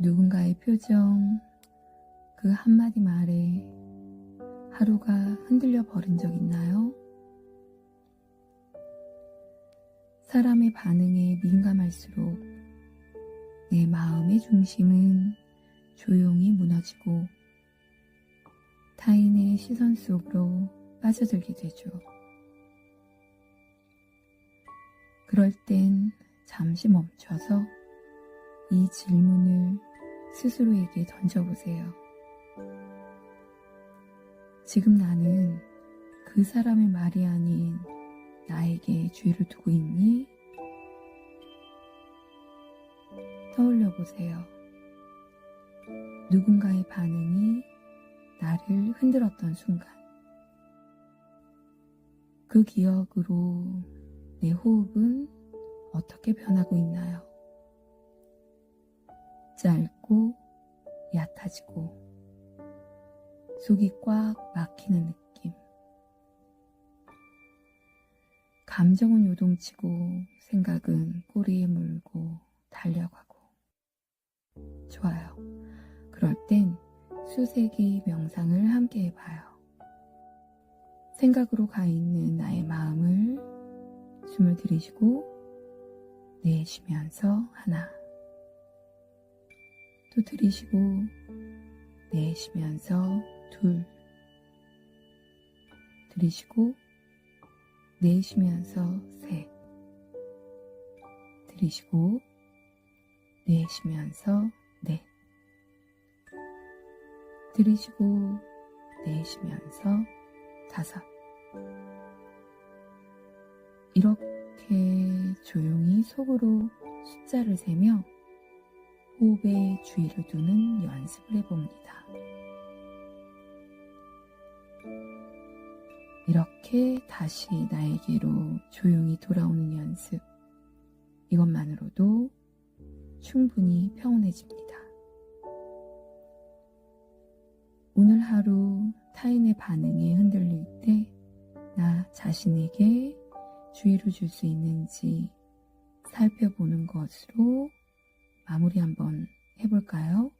누군가의 표정, 그 한마디 말에 하루가 흔들려 버린 적 있나요? 사람의 반응에 민감할수록 내 마음의 중심은 조용히 무너지고 타인의 시선 속으로 빠져들게 되죠. 그럴 땐 잠시 멈춰서 이 질문을 스스로에게 던져보세요. 지금 나는 그 사람의 말이 아닌 나에게 주의를 두고 있니? 떠올려 보세요. 누군가의 반응이 나를 흔들었던 순간. 그 기억으로 내 호흡은 어떻게 변하고 있나요? 짧고 얕아지고 속이 꽉 막히는 느낌. 감정은 요동치고 생각은 꼬리에 물고 달려가고. 좋아요. 그럴 땐 수세기 명상을 함께 해봐요. 생각으로 가 있는 나의 마음을 숨을 들이쉬고 내쉬면서 하나. 또 들이쉬고 내쉬면서 둘. 들이쉬고 내쉬면서 셋. 들이쉬고 내쉬면서 넷. 들이쉬고 내쉬면서 다섯. 이렇게 조용히 속으로 숫자를 세며 호흡에 주의를 두는 연습을 해봅니다. 이렇게 다시 나에게로 조용히 돌아오는 연습. 이것만으로도 충분히 평온해집니다. 오늘 하루 타인의 반응에 흔들릴 때 나 자신에게 주의를 줄 수 있는지 살펴보는 것으로 마무리 한번 해볼까요?